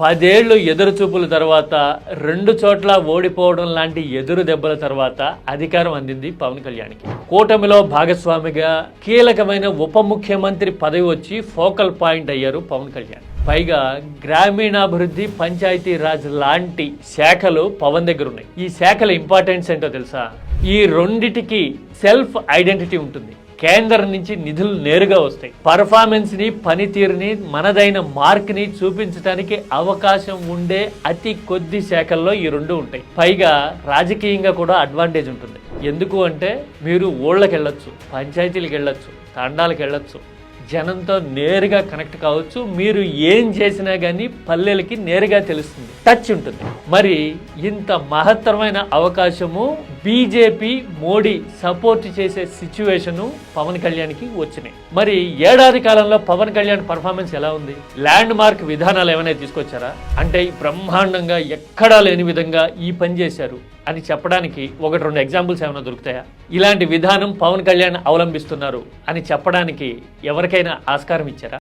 పదేళ్ళు ఎదురు చూపుల తర్వాత రెండు చోట్ల ఓడిపోవడం లాంటి ఎదురు దెబ్బల తర్వాత అధికారం అందింది పవన్ కళ్యాణ్కి. కూటమిలో భాగస్వామిగా కీలకమైన ఉప ముఖ్యమంత్రి పదవి వచ్చి ఫోకల్ పాయింట్ అయ్యారు పవన్ కళ్యాణ్. పైగా గ్రామీణాభివృద్ధి పంచాయతీ రాజ్ లాంటి శాఖలు పవన్ దగ్గర ఉన్నాయి. ఈ శాఖల ఇంపార్టెన్స్ ఏంటో తెలుసా? ఈ రెండిటికి సెల్ఫ్ ఐడెంటిటీ ఉంటుంది. కేంద్రం నుంచి నిధులు నేరుగా వస్తాయి. పర్ఫార్మెన్స్ని పనితీరుని మనదైన మార్క్ని చూపించడానికి అవకాశం ఉండే అతి కొద్ది శాఖల్లో ఈ రెండు ఉంటాయి. పైగా రాజకీయంగా కూడా అడ్వాంటేజ్ ఉంటుంది. ఎందుకు అంటే మీరు ఊళ్ళకి వెళ్ళొచ్చు పంచాయతీలకు వెళ్ళొచ్చు తండాలకు వెళ్ళొచ్చు జనంతో నేరుగా కనెక్ట్ కావచ్చు. మీరు ఏం చేసినా కానీ పల్లెలకి నేరుగా తెలుస్తుంది. టచ్ ఉంటుంది. మరి ఇంత మహత్తరమైన అవకాశము బీజేపీ మోడీ సపోర్ట్ చేసే సిచ్యువేషను పవన్ కళ్యాణ్కి వచ్చినాయి. మరి ఏడాది కాలంలో పవన్ కళ్యాణ్ పర్ఫార్మెన్స్ ఎలా ఉంది? ల్యాండ్ మార్క్ విధానాలు ఏమైనా తీసుకొచ్చారా? అంటే బ్రహ్మాండంగా ఎక్కడా లేని విధంగా ఈ పని చేశారు. అని చెప్పడానికి ఒకటి రెండు ఎగ్జాంపుల్స్ ఏమైనా దొరుకుతాయా? ఇలాంటి విధానం పవన్ కళ్యాణ్ అవలంబిస్తున్నారు అని చెప్పడానికి ఎవరికైనా ఆస్కారం ఇచ్చారా?